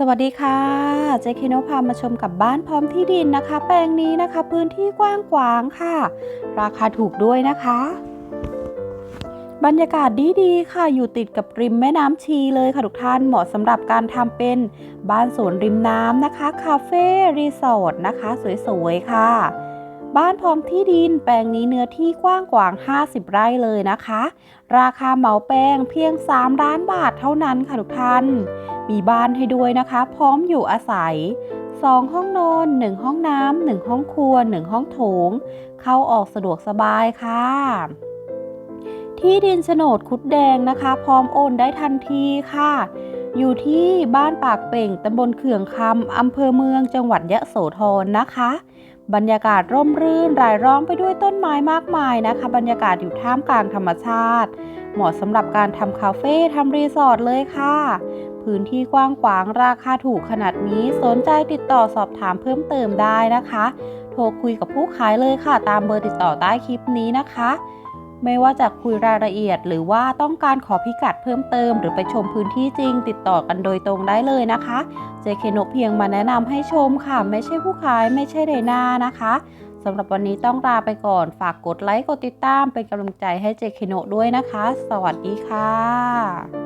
สวัสดีค่ะ เจคิโนพามาชมกับบ้านพร้อมที่ดินนะคะ แปลงนี้นะคะ พื้นที่กว้างขวางค่ะ ราคาถูกด้วยนะคะ บรรยากาศดีๆค่ะ อยู่ติดกับริมแม่น้ำชีเลยค่ะทุกท่านเหมาะสำหรับการทำเป็นบ้านสวนริมน้ำนะคะ คาเฟ่รีสอร์ทนะคะ สวยๆค่ะ บ้านพร้อมที่ดินแปลงนี้เนื้อที่กว้างกวาง 50 ไร่เลยนะคะ ราคาเหมาแปลงเพียง 3 ล้านบาทเท่านั้นค่ะทุกท่าน มีบ้านให้ด้วยนะคะ พร้อมอยู่อาศัย 2 ห้องนอน 1 ห้องน้ำ 1 ห้องครัว 1 ห้องโถง เข้าออกสะดวกสบายค่ะที่ดินโฉนดคุดแดงนะคะ พร้อมโอนได้ทันทีค่ะ อยู่ที่บ้านปากเป่งตำบลเขื่องคำอำเภอเมืองจังหวัดยะโสธรนะคะ บรรยากาศร่มรื่นรายล้อมไปด้วยต้นไม้มากมายนะคะ บรรยากาศอยู่ท่ามกลางธรรมชาติ เหมาะสำหรับการทำคาเฟ่ทำรีสอร์ทเลยค่ะ พื้นที่กว้างขวางราคาถูกขนาดนี้สนใจติดต่อสอบถามเพิ่มเติมได้นะคะ โทรคุยกับผู้ขายเลยค่ะ ตามเบอร์ติดต่อใต้คลิปนี้นะคะ ไม่ว่าจะคุยรายละเอียด หรือว่าต้องการขอพิกัดเพิ่มเติม หรือไปชมพื้นที่จริง ติดต่อกันโดยตรงได้เลยนะคะ เจเคนกเพียงมาแนะนำให้ชมค่ะ ไม่ใช่ผู้ขายไม่ใช่เดน่านะคะสำหรับวันนี้ต้องลาไปก่อน ฝากกดไลค์กดติดตามเป็นกำลังใจให้เจเคนกด้วยนะคะ สวัสดีค่ะ